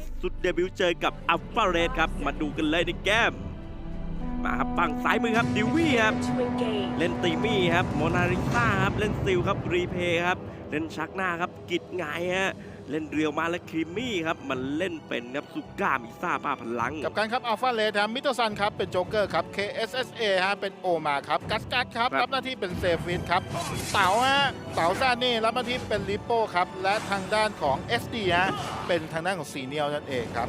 สสุดเดบิวเจอกับอัลฟาเรสครับ มาดูกันเลยในแก้ม มาครับฝั่งซ้ายมือครับดิวี่ครับ เล่นตีมี่ครับโมนาริซ่าครับ เล่นซิลครับรีเพย์ครับ เล่นชักหน้าครับกิดไงฮะ เล่นเรียวมาและครีมมี่ครับ มันเล่นเป็นครับสุก้ามิซ่าป้าพลัง กับการครับอัลฟาเลครับมิโตซันครับ เป็นโจ๊กเกอร์ครับ KSSA ฮะเป็นโอมาครับ กัสกัสครับครับรับหน้าที่เป็นเซฟินครับ เต๋าฮะเต๋าซานี่รับหน้าที่เป็นลิโป้ครับ และทางด้านของ SD ฮะเป็นทางด้านของซีเนียลนั่นเองครับ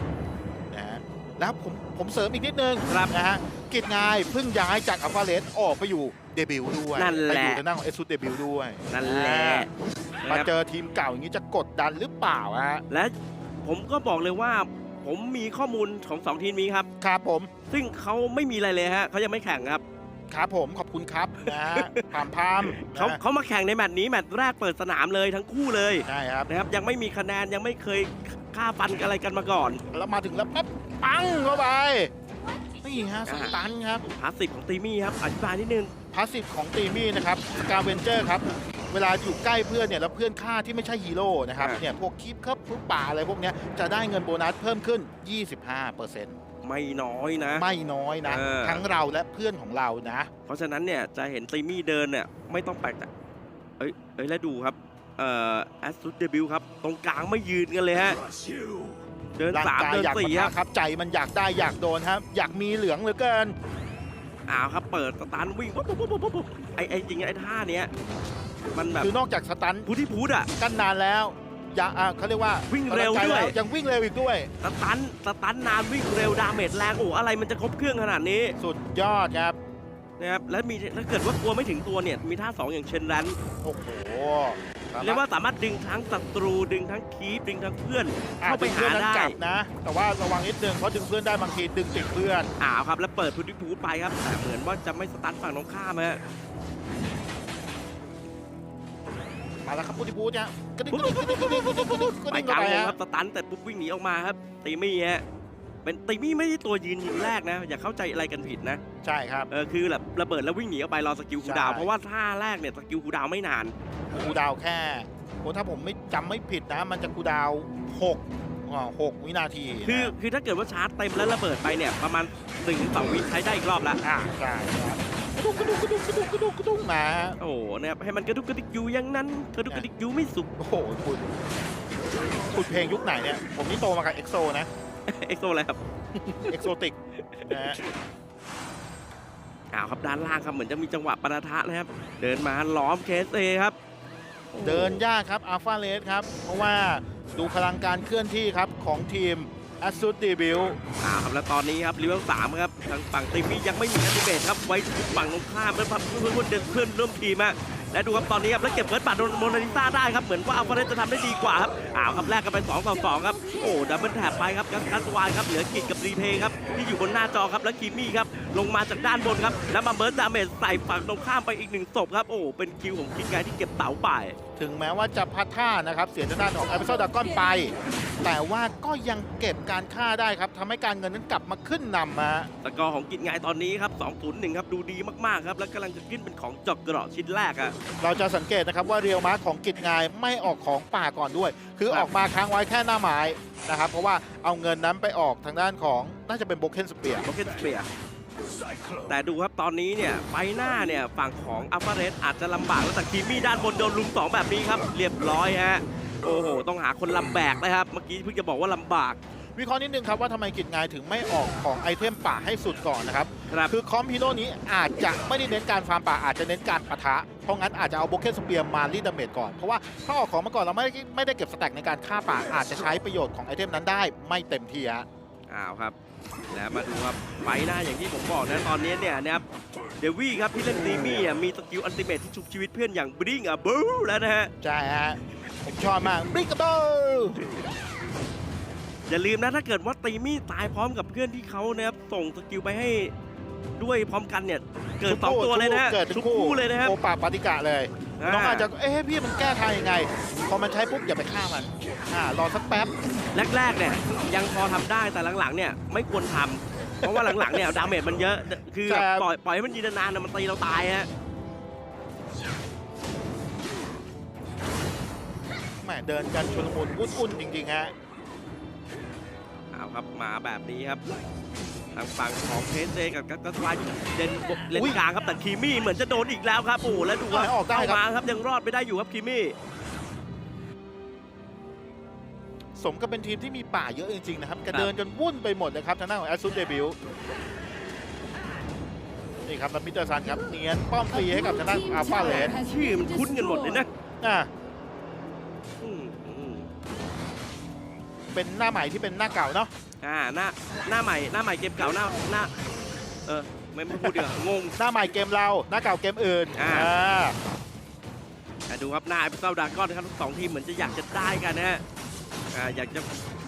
นะฮะแล้วผมผมเสริมอีกนิดนึงครับนะฮะกิจงายเพิ่งย้ายจากอัลฟาเลออกไปอยู่เดบิวต์ด้วยนั่นแหละไปอยู่ทางด้านของเอซูเดบิวต์ด้วยนั่นแหละ มานะครับเจอทีมเก่าอย่างนี้จะกดดันหรือเปล่าฮะและผมก็บอกเลยว่าผมมีข้อมูลของสองทีมนี้ครับ ครับผม ซึ่งเขาไม่มีอะไรเลยฮะเขายังไม่แข่งครับ ครับผมขอบคุณครับนะฮะพามพามนะเขาเขามาแข่งในแมตช์นี้แมตช์แรกเปิดสนามเลยทั้งคู่เลยใช่ครับนะครับ ยังไม่มีคะแนนยังไม่เคยฆ่าฟันอะไรกันมาก่อน แล้วมาถึงแล้วปั๊บปังเข้าไปนี่ฮะสตันครับพาสซีฟของตีมี่ครับอธิบายนิดนึงพาสซีฟของตีมี่นะครับสกาเวนเจอร์ครับ เวลาอยู่ใกล้เพื่อนเนี่ยแล้วเพื่อนฆ่าที่ไม่ใช่ฮีโร่นะครับอ่า เนี่ยพวกคีปครับพวกป่าอะไรพวกเนี้ยจะได้เงินโบนัสเพิ่มขึ้น 25%ไม่น้อยนะ ไม่น้อยนะ เออ ทั้งเราและเพื่อนของเรานะ เพราะฉะนั้นเนี่ยจะเห็นตีมี่เดินเนี่ยไม่ต้องแปลกใจเอ้ยเอ้ยแล้วดูครับเอ่อแอสซูดเดบิวครับ ตรงกลางไม่ยืนกันเลยฮะ เดินร่างสามกายเดินอยากสี่มาครับครับใจมันอยากได้อยากโดนครับ อยากมีเหลืองเหลือเกิน อ้าวครับ เปิดสตาร์ทวิ่งปุ๊บปุ๊บปุ๊บปุ๊บปุ๊บไอ้ไอ้จริงๆไอ้ท่าเนี้ย มันแบบคือนอกจากสตันพูดที่พูดอะกันนานแล้วอยากอะเขาเรียกว่าวิ่งเร็วด้วยยังวิ่งเร็วอีกด้วย สตันสตันนานวิ่งเร็วดาเมจแรงโอ้อะไรมันจะครบเครื่องขนาดนี้สุดยอดครับ นะครับแล้วมีถ้าเกิดว่ากลัวไม่ถึงตัวเนี่ยมีท่าสองอย่างเชนแรนโอ้โหเรียกว่าสามารถดึงทั้งศัตรูดึงทั้งคีปดึงทั้งเพื่อนเข้าไปดึงเพื่อนหานั้นได้ กลับนะ แต่ว่าระวังนิดนึงเพราะดึงเพื่อนได้บางทีดึงติดเพื่อน อ้าวครับแล้วเปิดพุทธิพูดไปครับแต่เหมือนว่าจะไม่สตันฝั่งตรงข้ามฮะ มาแล้วครับพูดที่พูดเนี่ยกระดิ่งกระดิ่งกระดิ่งกระดิ่งกระดิ่งกระดิ่งกระไปดิ่งกลางเข้าไปวงฮะครับสตันแต่ปุ๊บวิ่งหนีออกมาครับตีมี่ฮะเป็นตีมี่ไม่ใช่ตัวยืนยิงแรกนะ อย่าเข้าใจอะไรกันผิดนะใช่ครับ เออคือแบบระเบิดแล้ววิ่งหนีออกไปรอสกิลคูลดาวน์ใช่ เพราะว่าท่าแรกเนี่ยสกิลคูลดาวน์ไม่นานคูดาวแค่โอ้ถ้าผมไม่จำไม่ผิดนะ มันจะคูดาวหกอ่าหกวินาทีคือนะคือถ้าเกิดว่าชาร์จเต็มแล้วระเบิดไปเนี่ยประมาณ1นถึงสวิใช้ได้อีกรอบละ อ่าใช่ครับก ระดุกกระดุกกระดุกกระดุกกระดุกกระดุกมาโอ้โหนะครับให้มันกระดุกกระดิกอยู่อย่างนั้น กระดุกกระดิกอยู่ไม่สุกโอ้โหคุณคุณเพลงยุคไหนเนี่ย ผมนี่โตมากับเอ็กโซนะเอ็กโซอะไรครับเอ็กโซติกนะฮะอ้าวครับด้านล่างครับเหมือนจะมีจังหวะปะทะนะครับ เดินมาล้อมเคสเอครับ เดินยากครับอัลฟาเลสครับ เพราะว่าดูพลังการเคลื่อนที่ครับของทีม a s s u d e b i l อ้าครับแล้วตอนนี้ครับลิเวลสามครับทางฝั่งตีมนี้ยังไม่มีแอนติเบตครับไว้ฝั่งตรงข้ามเพื่อนเพื่อนเพื่อนเดินเพื่อนร่วมทีมอะ และดูครับตอนนี้ครับแล้วเก็บเฟิร์สบัตรโดนโมนาลิซ่าได้ครับเหมือนว่าอัลฟาเรสจะทำได้ดีกว่าครับอ้าวครับแลกกันไป2ต่อ2ครับโอ้ดับเบิลแท็บไปครับกัสกัสวายครับเหลือกิจกับรีเพย์ครับที่อยู่บนหน้าจอครับแล้วคีมี่ครับลงมาจากด้านบนครับแล้วมาเบิร์ดดาเมจใส่ฝั่งตรงข้ามไปอีกหนึ่งศพครับโอ้เป็นคิวของคิดไงที่เก็บเต๋าไปถึงแม้ว่าจะพัดท่านะครับเสียทางด้านของอ p ิโซดากอนไป แต่ว่าก็ยังเก็บการฆ่าได้ครับทำให้การเงินนั้นกลับมาขึ้นนำมาสกอร์ของกิจไงตอนนี้ครับ2-0-1ครับดูดีมากๆครับแล้วกำลังจะขึ้นเป็นของจอกเกราะชิ้นแรกอะเราจะสังเกตนะครับว่าเรียวมาร์ของกิจงายไม่ออกของป่าก่อนด้วย คือออกมาค้างไว้แค่หน้าไม้นะครับเพราะว่าเอาเงินนั้นไปออกทางด้านของน่าจะเป็นโบเคนสเปียร์โอเคสเปียร์แต่ดูครับตอนนี้เนี่ยไปหน้าเนี่ยฝั่งของอัลฟาเรสอาจจะลำบากแล้วแต่คีมี่ด้านบนโดนลุมสองแบบนี้ครับ เรียบร้อยฮะโอ้โห ต้องหาคนลำแบกนะครับ เมื่อกี้เพิ่งจะบอกว่าลำบาก วิเคราะห์นิดนึงครับว่าทำไมกิจงายถึงไม่ออกของไอเทมป่าให้สุดก่อนนะครับครับคือคอมฮีโร่นี้อาจจะไม่ได้เน้นการฟาร์มป่าอาจจะเน้นการปะทะ เพราะงั้นอาจจะเอาโบเคนสเปียร์มารีดดาเมจก่อน เพราะว่าถ้าออกของมาก่อนเราไม่ได้ไม่ได้เก็บสแต็กในการฆ่าป่าอาจจะใช้ประโยชน์ของไอเทมนั้นได้ไม่เต็มที่ฮะ อ้าวครับ แล้วมาดูครับไปหน้าอย่างที่ผมบอกนะตอนนี้เนี่ยนะครับเดวี่ครับที่เล่นตีมี่อะมีสกิลอันติเมทที่ชุบชีวิตเพื่อนอย่างบริงอะบูแล้วนะฮะ ใช่ฮะ ผมชอบมากบริกเบิล อย่าลืมนะถ้าเกิดว่าตีมี่ตายพร้อมกับเพื่อนที่เขานะครับส่งสกิลไปให้ด้วยพร้อมกันเนี่ยเกิดสองตัวเลยนะฮะเกิดเป็นชุบคู่คู่เลยนะครับโอปาปาติกะเลยน้องอาจจะอ่าเอ๊ะพี่มันแก้ทางยังไง พอมันใช้ปุ๊บอย่าไปฆ่ามันอ่ารอสักแป๊บแรกๆเนี่ยยังพอทำได้แต่หลังๆเนี่ยไม่ควรทำเพราะว่าหลังๆเนี่ยดาเมจมันเยอะ คือแบบใช่ปล่อยปล่อยให้มันยืนนานๆนะมันตีเราตายฮะแหมเดินกันชุลมุนวุ่นๆจริงๆฮะ ครับมาแบบนี้ครับทางฝั่งของเพสเซกับกัตตวายเดนเลนอุ๊ยกลางครับแต่คีมี่เหมือนจะโดนอีกแล้วครับโอ้โหแล้วดูว่าเอาออกได้ครับเข้ามาครับยังรอดไปได้อยู่ครับคีมี่สมกับเป็นทีมที่มีป่าเยอะจริงๆนะครับกระครับเดินจนวุ่นไปหมดเลยครับทางด้านของแอสซูเดบิวนี่ครับแล้วมิสเตอร์ซันครับเนียนป้อมฟรีให้กับทางด้านอัลฟาเลสชื่อมันคุ้นกันหมดเลยนะ เป็นหน้าใหม่ที่เป็นหน้าเก่าเนาะอ่าหน้าหน้าใหม่หน้าใหม่เกมเก่าหน้าหน้าเออไม่ไม่พูดเดี๋ยวางงหน้าใหม่เกมเราหน้าเก่าเกมอื่นอ่าอ่าอะดูครับหน้าเอพิโซดดากอนครับทั้งสองทีมเหมือนจะอยากจะได้กันนะฮะอ่าอยากจะ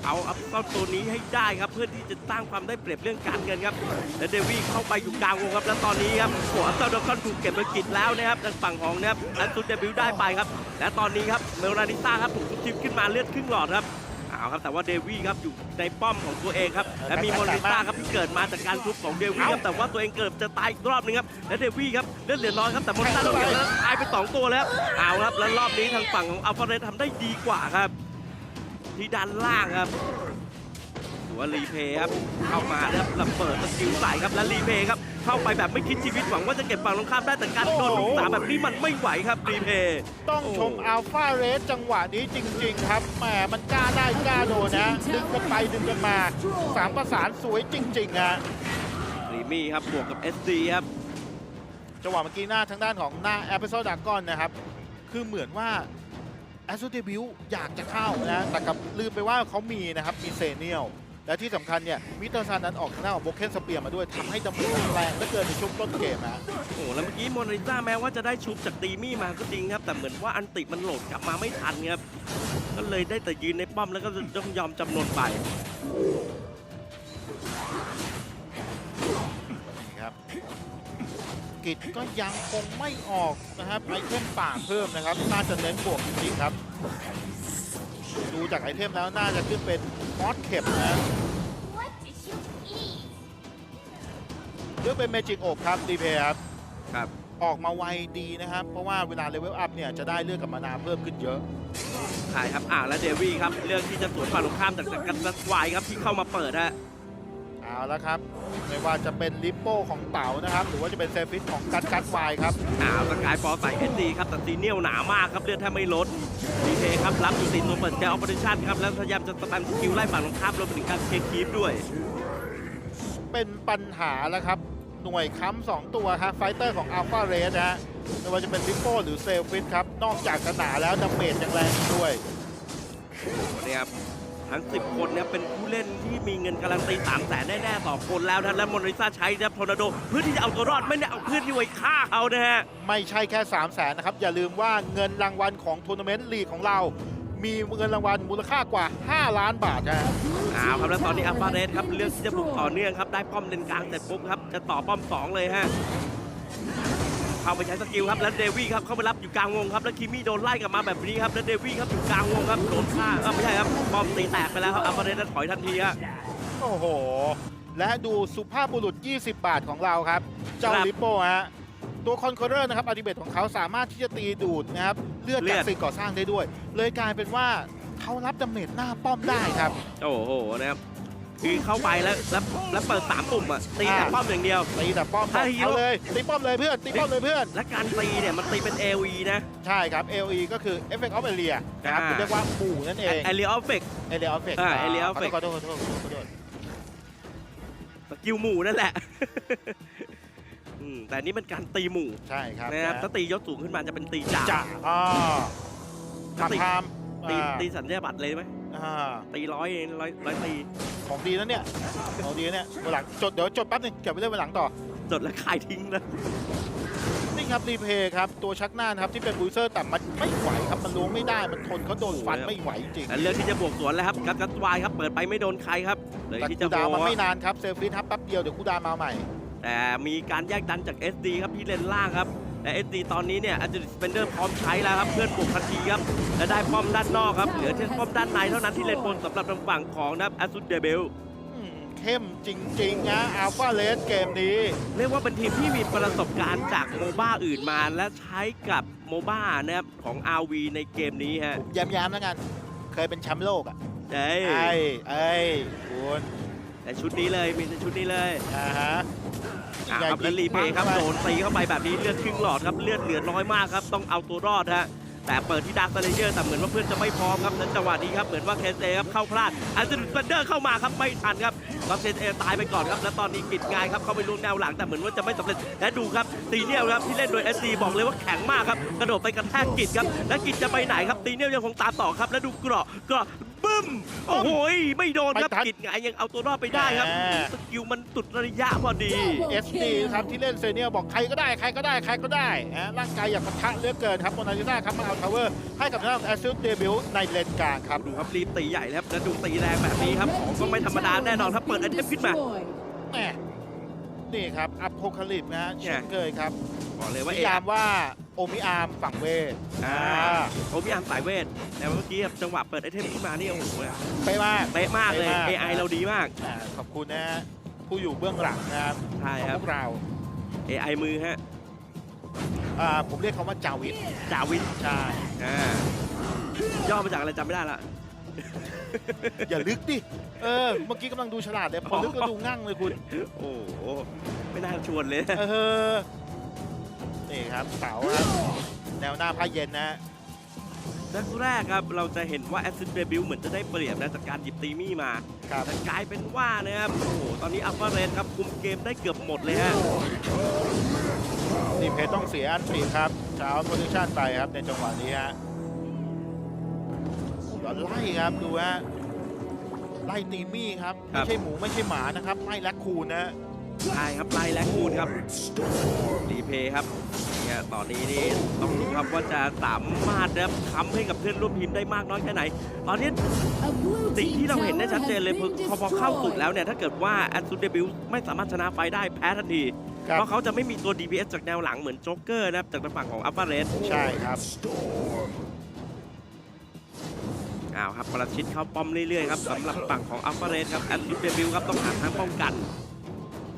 เอาอัพเซาตัวนี้ให้ได้ครับ เพื่อที่จะตั้งความได้เปรียบเรื่องการเงินครับและเดวี่เข้าไปอยู่กลางวงครับแล้วตอนนี้ครับหัวอัพเซาดากอนถูกเก็บไปกิจแล้วนะครับทางฝั่งของนะครับอันตุนเดบิวได้ไปครับ และตอนนี้ครับเมลนานิต้าครับถูกทุบทิมขึ้นมาเลือดครึ่งหลอดครับ เอาครับ แต่ว่าเดวี่ครับอยู่ในป้อมของตัวเองครับ และมีโมนานิต้าครับที่เกิดมาจากการทุบของเดวี่ครับ แต่ว่าตัวเองเกิดจะตายอีกรอบนึงครับ และเดวี่ครับเลือดเหลือน้อยครับ แต่โมนานิต้าโดนเก็บแล้วตายไปสองตัวแล้ว เอาครับ แล้วรอบนี้ทางฝั่งของอัลฟาเรสทำได้ดีกว่าครับ ที่ด้านล่างครับ ถือว่ารีเพย์ครับเข้ามาแล้วระเบิดสกิลใส่ครับแล้วรีเพย์ครับเข้าไปแบบไม่คิดชีวิตหวังว่าจะเก็บฝั่งตรงข้ามได้แต่การโดนลูกสามแบบนี้มันไม่ไหวครับรีเพย์ต้องชมอัลฟาเรสจังหวะนี้จริง ๆ ครับแหมมันกล้าได้กล้าโดนนะดึงกันไปดึงกันมาสามประสานสวยจริงๆฮะรีมี่ครับบวกกับ SD ครับจังหวะเมื่อกี้หน้าทางด้านของหน้าแอปเปิลโซดากอนนะครับ คือเหมือนว่าแอส o ูเดบิวอยากจะเข้านะ แต่กับลืมไปว่าเขามีนะครับ มีเซเนียล และที่สำคัญเนี่ยมิเตอร์ซานนั้นออกทางด้านของโบเคนสเปียร์มาด้วยทำให้ดำเนินแรงเหลือเกินในช่วงต้นเกมนะโอ้โหแล้วเมื่อกี้โมนาลิซ่าแม้ว่าจะได้ชุบจากตีมี่มาก็จริงครับ แต่เหมือนว่าอันติมันโหลดกลับมาไม่ทันครับก็เลยได้แต่ยืนในป้อมแล้วก็ต้องยอมจำนนไปนี่ครับกิจก็ยังคงไม่ออกนะครับไอเทมป่าเพิ่มนะครับ น่าจะเน้นบวกจริงๆครับ ดูจากไอเทมแล้วน่าจะขึ้นเป็นมอสเข็บนะ What did you eat? เลือกเป็นเมจิกอบครับดีเพย์ครับครับ ออกมาไวดีนะครับ เพราะว่าเวลาเลเวลอัพเนี่ยจะได้เลือกกับมานาเพิ่มขึ้นเยอะใช่ครับอ่าและเดวี่ครับเรื่องที่จะสวนฝั่งตรงข้ามจากจากกันสวายครับที่เข้ามาเปิดฮะ เอาละครับ ไม่ว่าจะเป็นลิปโป้ของเต๋านะครับ หรือว่าจะเป็นเซฟิตของกัดกัดวายครับอ่าสกายฟอร์ใส่ SD ครับแต่ซีเนียลหนามากครับเลือดแทบไม่ลดดีเพครับรับอยู่ติดตัวเปิดแกออปเปอเรชั่นครับแล้วพยายามจะสตันสกิลไล่ฝั่งตรงข้ามรวมไปถึงการเคลียร์คีฟด้วย เป็นปัญหาแล้วครับ หน่วยค้ำสองตัวครับไฟเตอร์ของอัลฟาเรสนะฮะไม่ว่าจะเป็นลิปโป้หรือเซฟิตครับนอกจากจะหนาแล้วดาเมจยังแรงอีกด้วยเนี่ยครับ ทั้ง 10 คนเนี่ยเป็นผู้เล่นที่มีเงินการันตี3 0 0แสนแน่ๆต่อคนแล้วนะและมอริซ่าใช้นะทอร์นาโด เพื่อที่จะเอาตัวรอดไม่ได้เอาเพื่อนที่ไว้ฆ่าเขานะฮะ ไม่ใช่แค่ 3 0 0แสนนะครับ อย่าลืมว่าเงินรางวัลของทัวร์นาเมนต์ลีกของเรา มีเงินรางวัลมูลค่ากว่า 5 ล้านบาทนะฮะอ้าวครับแล้วตอนนี้อัลฟาเรสครับเลือกที่จะบุกต่อเนื่องครับได้ป้อมเลนกลางเสร็จปุ๊บครับจะต่อป้อม 2 เลยฮะ เข้าไปใช้สกิลครับแล้วเดวี่ครับเข้าไปรับอยู่กลางวงครับแล้วคิมี่โดนไล่กลับมาแบบนี้ครับแล้วเดวี่ครับอยู่กลางวงครับโดนฆ่าเออไม่ใช่ครับป้อมตีแตกไปแล้วครับอัลฟาเรสนั้นถอยทันทีฮะโอ้โห และดูสุภาพบุรุษ 20 บาทของเราครับ เจ้าครับลิปโป้ฮะตัวคอนโคเรอร์นะครับอัติเบตของเขาสามารถที่จะตีดูดนะครับเลือดเลืจากอดสิ่งก่อสร้างได้ด้วย เลยกลายเป็นว่าเขารับดาเมจหน้าป้อมได้ครับ โอ้โหนะครับ คือเข้าไปแล้วแล้วแล้วเปิดสามปุ่มอะตีแต่อ่าป้อมอย่างเดียว ตีแต่ป้อมถ้าฮีโร่เอาเลยตีป้อมเลยเพื่อนตีป้อมเลยเพื่อน และการตีเนี่ยมันตีเป็น AOE นะ ใช่ครับ LE ก็คือ Effect of Area นะครับอ่าหรือเรียกว่าหมู่นั่นเองแอเรียออฟเฟก Area Effect อ่า Area Effect ขอโทษขอโทษขอโทษขอโทษสกิลหมู่นั่นแหละอืมแต่อันนี่เป็นการตีหมู่ใช่ครับนะครับนะถ้าตียศสูงขึ้นมาจะเป็นตีจ่าจ่าอ่าถ้าตีทำทามตีอ่าตีสัญญาบัตรเลยไหมอ่าตีร้อยร้อยร้อยตี ของดีนะเนี่ยของดีนะเนี่ยวันหลังจดเดี๋ยวจดแป๊บนึงเก็บไว้เล่นวันหลังต่อ จดแล้วขายทิ้งนะนี่ครับรีเพย์ครับตัวชักหน้านะครับที่เป็นบูเซอร์แต่มันไม่ไหวครับมันล้วงไม่ได้มันทนเขาโดนฟันไม่ไหวจริงแต่เลือกที่จะบวกสวนแล้วครับกัดกัดวายครับเปิดไปไม่โดนใครครับเลยแต่ที่คูจะดาวโหมันไม่นานครับเซลฟิตครับแป๊บเดียวเดี๋ยวคูดาวมาใหม่ แต่มีการแยกดันจาก SD ครับที่เลนล่างครับ และ SD ตอนนี้เนี่ยอาจจะสเปนเดอร์พร้อมใช้แล้วครับเพื่อนบุกทันทีครับและได้ป้อมด้านนอกครับเหลือแค่ป้อมด้านในเท่านั้นที่เลนบนสำหรับทางฝั่งของนะครับอ s สุดเดเบลอืมเข้มจริงๆนะอัลฟาเลสเกมนี้ เรียกว่าเป็นทีมที่มีประสบการณ์จากโมบ้าอื่นมาและใช้กับโมบ้านะครับของ RV ในเกมนี้ฮะย้ำๆแล้วกัน เคยเป็นแชมป์โลกอะเอ้ยไอ้ไอ้คุณแต่ชุดนี้เลยมีแต่ชุดนี้เลยอ่าฮะอะ ครับแล้วรีเพย์ครับโดนตีเข้าไปแบบนี้เลือดครึ่งหลอดครับเลือดเหลือน้อยมากครับต้องเอาตัวรอดฮะแต่เปิดที่ดาร์คเลเยอร์แต่เหมือนว่าเพื่อนจะไม่พร้อมครับและจังหวะนี้ครับเหมือนว่าเคเซครับเข้าพลาดอันเดอร์สเปนเดอร์เข้ามาครับไม่ทันครับก็เคเซตายไปก่อนครับและตอนนี้กิดงายครับเข้าไปลุ้นแนวหลังแต่เหมือนว่าจะไม่สำเร็จและดูครับตีเนียลครับที่เล่นโดยเอสซีบอกเลยว่าแข็งมากครับกระโดดไปกระแทกกิดครับและกิดจะไปไหนครับตีเนียลยังคงตามต่อครับและดูเกราะเกราะบึ้ มโอ้โหไม่โดนครับกิดงายยังเอาตัวรอดไปได้ครับสกิลมันตุดระยะพอดี เอสดีครับที่เล่นเซเนียบอกใครก็ได้ใครก็ได้ใครก็ได้นะร่างกายอยากปะทะเหลือกเกินครับโมนาลิซาครับมาเอาทาวเวอร์ให้กับทางด้านแอสซิลเดบิวในเลนกลางครับ ดูครับรีบตีใหญ่แล้วครับแล้วดูตีแรงแบบนี้ครับของก็ไม่ธรรมดาแน่นอนครับเปิดไอเทมขึ้นมา แหมนี่ครับอัพโพคาลิปนะฮะเนี่เช่ยนเคยครับบอกเลยว่านิเอยามว่า โอมิอาร์มฝั่งเวทอ่าอ่าโอมิอามสายเวทแต่เมื่อกี้ครับจังหวะเปิดไอเทมขึ้นมานี่โอ้โหไปมากเป๊ะมากเลยเป๊ะมาก AI เราดีมาก อ่าขอบคุณนะฮะผู้อยู่เบื้องหลังนะครับใช่ของครัพบวกเรา AI มือฮะอ่าผมเรียกเขาว่าจาวิทจาวินใช่อ่าย่อมาจากอะไรจำไม่ได้ละ อย่าลึกดิเออเมื่อกี้กำลังดูฉลาดเลยพอลึกก็ดูงั่งเลยคุณ โอ้โหไม่น่าชวนเลยเออ นี่ครับเสาครับแนวหน้าพาเย็นนะนัดแรกครับเราจะเห็นว่าแอสซิ d เ e บิวเหมือนจะได้เปรียบนะจากการหยิบตีมี่มาครับแต่กลายเป็นว่านะครับโอ้โหตอนนี้อัลฟาเรสครับคุมเกมได้เกือบหมดเลยฮะนี่เพชรต้องเสียอันตรีครับเช้าโพซิชันไปครับในจังหวะนี้ฮะแล้วไล่ครับดูฮะไล่ตีมี่ครับครัไม่บใช่หมูไม่ใช่หมานะครับไล่แลคคูนนะ ใช่ครับไล่และคูณครับรีเพย์ครับเนี่ยตอนนี้นี่ต้องดูครับว่าจะสามารถนะครับทำให้กับเพื่อนร่วมทีมได้มากน้อยแค่ไหน ตอนนี้สิ่งที่เราเห็นได้ชัดเจนเลยคือพอพอเข้าสุดแล้วเนี่ยถ้าเกิดว่าแอ s ซูเดบิวไม่สามารถชนะไฟได้แพ้ทันทีครับเพราะเขาจะไม่มีตัว DPS จากแนวหลังเหมือนโจ๊กเกอร์นะครับจากทางฝั่งของอัลฟาเรสใช่ครับอ้าวครับประชิดเข้าป้อมเรื่อยๆครับสำหรับฝั่งของอัลฟาเรสครับแอ s ซูเดบิวครับต้องหาทางป้องกัน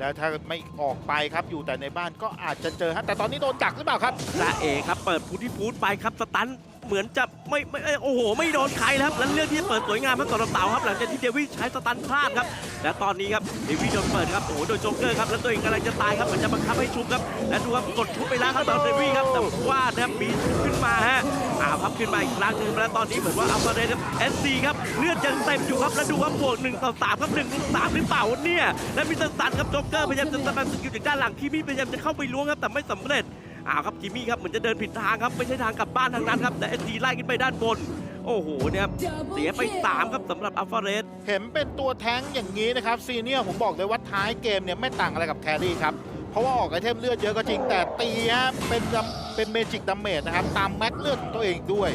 แล้วถ้าไม่ออกไปครับอยู่แต่ในบ้านก็อาจจะเจอฮะแต่ตอนนี้โดนดักหรือเปล่าครับซาเอครับ เปิดพุทธิฟูดไปครับ สตัน เหมือนจะไม่ไม่เอ้ยโอ้โห ไม่โดนใครแล้วครับแล้วเลือกที่จะเปิดสวยงามมากกว่าเต่าครับ หลังจากที่เดวิดใช้สตันพลาดครับ และตอนนี้ครับเดวิดโดนเปิดครับโอ้โหโดนโจ๊กเกอร์ครับแล้วตัวเองกำลังจะตายครับเหมือนจะบังคับให้ชุบครับและดูครับกดชุบไปแล้วครับตอนเดวิดครับแต่ว่านะครับมีชุบขึ้นมาฮะอ้าวครับขึ้นมาอีกครั้งหนึงแล้วตอนนี้เหมือนว่าอัลฟาเรสครับเอสซีครับเลือดยังเต็มอยู่ครับแล้วดูครับบวกหนึ่งต่อสามครับหนึ่งต่อสามหรือเปล่าเนี่ยและมีสตันครับโจ๊กเกอร์พยายามจะสแปมสกิลจากด้านหลังที่มีพยายามจะเข้าไปล้วงครับแต่ไม่สำเร็จ อ้าวครับจิมมี่ครับเหมือนจะเดินผิดทางครับไม่ใช่ทางกลับบ้านทางนั้นครับแต่เอสดีไล่ขึ้นไปด้านบน โอ้โหเนี่ยครับเสียไป 3 ครับสำหรับอัลฟาเรสเห็นเป็นตัวแท้งอย่างนี้นะครับซีเนียร์ผมบอกเลยว่าท้ายเกมเนี่ยไม่ต่างอะไรกับแครี่ครับเพราะว่าออกไอเทมเลือดเยอะก็จริงแต่ตีฮะเป็นดัมเป็นเมจิกดัมเมจนะครับ ตามแม็กเลือดของตัวเองด้วย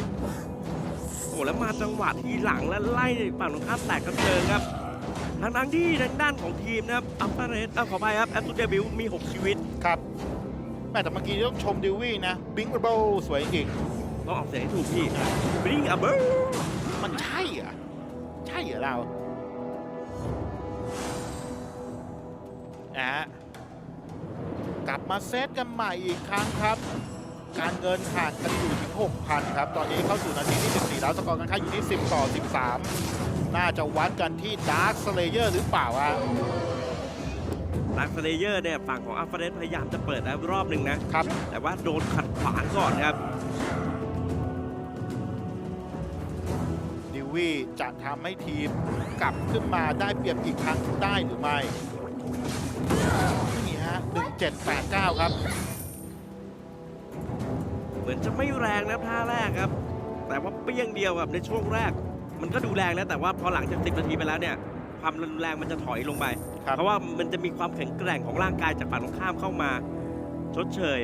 โอ้แล้วมาจังหวะทีหลังและไล่ฝั่งตรงข้ามแตกกระเจิงครับทางทางๆที่ทางด้านของทีมนะครับอัลฟาเรสเอาขอไปครับแอปตูเดบิวมี 6 ชีวิตครับ แม่แต่เมื่อกี้ต้องชมดิววี่นะบิงเบลสวยจริงต้องออกเสียงให้ถูกพี่บริงอัเบอร์มันใช่เหรอใช่เหรอเรานะฮะกลับมาเซตกันใหม่อีกครั้งครับ การเงินห่างกันอยู่ที่6,000 ครับ ตอนนี้เข้าสู่นาทีที่ 14 แล้วสกอร์การค้าอยู่ที่ 10 ต่อ 13 น่าจะวัดกันที่ดาร์คสเลเยอร์หรือเปล่าฮะ ลักสเลเยอร์เนี่ยฝั่งของอัลฟาเรสพยายามจะเปิดแล้วรอบหนึ่งนะครับ แต่ว่าโดนขัดขวางก่อนครับดิววี่จะทำให้ทีมกลับขึ้นมาได้เปรียบอีกครั้งได้หรือไม่นี่ฮะ1789 ครับ เหมือนจะไม่แรงนะท่าแรกครับ แต่ว่าเปี้ยงเดียวแบบในช่วงแรก มันก็ดูแรงนะแต่ว่าพอหลังจาก 10 นาทีไปแล้วเนี่ย ความรุนแรงมันจะถอยลงไป ครับ เพราะว่ามันจะมีความแข็งแกร่งของร่างกายจากฝั่งตรงข้ามเข้ามาชดเชย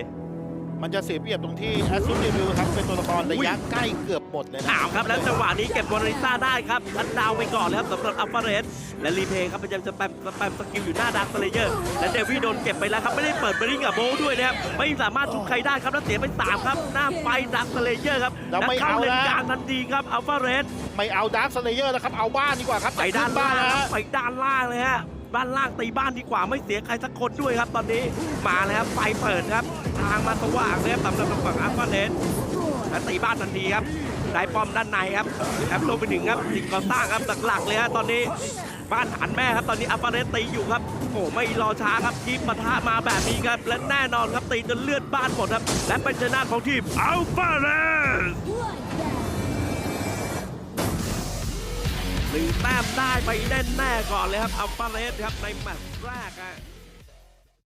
มันจะเสียเปรียบตรงที่แอสซูเดวิลครับเป็นตัวละครระยะใกล้เกือบหมดเลยนะอ้าวครับ แล้วจังหวะนี้เก็บบอลลิซ่าได้ครับทัดดาวน์ไปก่อนเลยครับสำหรับอัลฟาเรสและรีเพย์ครับพยายามจะแปมสแปมสกิลอยู่หน้าดักสเลเยอร์และเดวี่โดนเก็บไปแล้วครับ ไม่ได้เปิดเบริงกับโบว์ด้วยนะครับไม่สามารถชุบใครได้ครับแล้วเสียไปสามครับหน้าไฟดักสเลเยอร์ครับแล้วไม่เข้าเอาเลนนะกลางทันทีครับอัลฟาเรส ไม่เอาดาร์คสเลเยอร์แล้วครับ เอาบ้านดีกว่าครับไปด้านบ้าล่านงนะครับฮะไปด้านล่างเลยฮะ บ้านล่างตีบ้านดีกว่าไม่เสียใครสักคนด้วยครับ ตอนนี้มาแล้วครับไฟเปิดครับ ทางมาสว่างเลยครับสำหรับทางฝั่งอัลฟาเรสและตีบ้านทันทีครับได้ป้อมด้านในครับครับรวมไปถึงครับสิ่งก่อสร้างครับหลักๆเลยฮะตอนนี้บ้านฐานแม่ครับตอนนี้อัลฟาเรสตีอยู่ครับโอ้ไม่รอช้าครับทีมปะทะมาแบบนี้ครับและแน่นอนครับตีจนเลือดบ้านหมดครับ และเป็นชนะของทีมอัลฟาเรส หนึ่งแต้มได้ไปแน่ๆก่อนเลยครับอัลฟาเรสครับในแมตช์แรกอะ